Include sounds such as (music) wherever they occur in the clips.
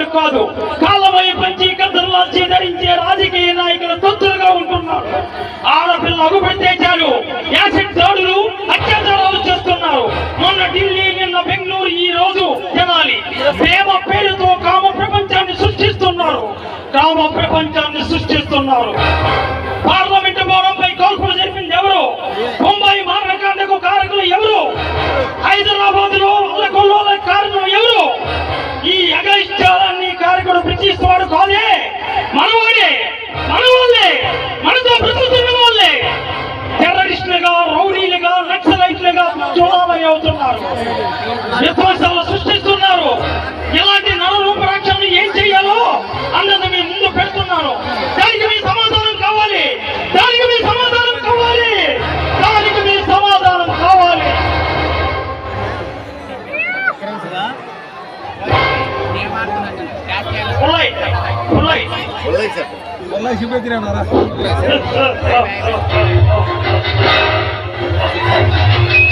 వాడు కాదు. కాలమై పంచీకర్తల్లో ధరించే రాజకీయ నాయకుల తొత్తులుగా ఉంటున్నారు. ఆడపిల్ల అగుపెట్టేశారు యాసిడ్ దాడులు అత్యాచారాలు చేస్తున్నారు. మొన్న ఢిల్లీ నిన్న బెంగళూరు ఈ రోజు తినాలి ప్రేమ పేరుతో కామ ప్రపంచాన్ని సృష్టిస్తున్నారు. కామ ప్రపంచాన్ని సృష్టిస్తున్నారు. పార్లమెంట్ భవనంపై కాల్పులు జరిపింది ఎవరు? ముంబై మారణకాండకు కారకులు ఎవరు? ఐదు అవుతున్నారు విధ్వంసాలు సృష్టిస్తున్నారు. ఇలాంటి నరరూపరాక్షలను ఏం చెయ్యాలో అన్నది మీ ముందు పెడుతున్నాను. దానికి మీ సమాధానం కావాలి. దానికి మీ సమాధానం కావాలి. దానికి మీ సమాధానం కావాలి. ఉన్నాయి, (laughs)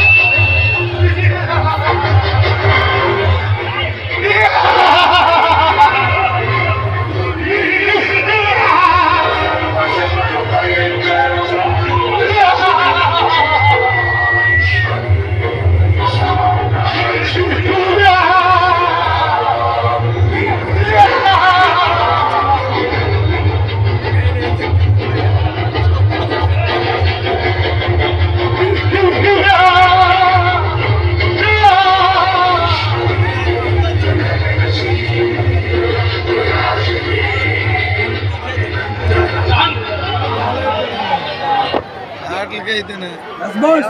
ಇದ್ದೇನೆ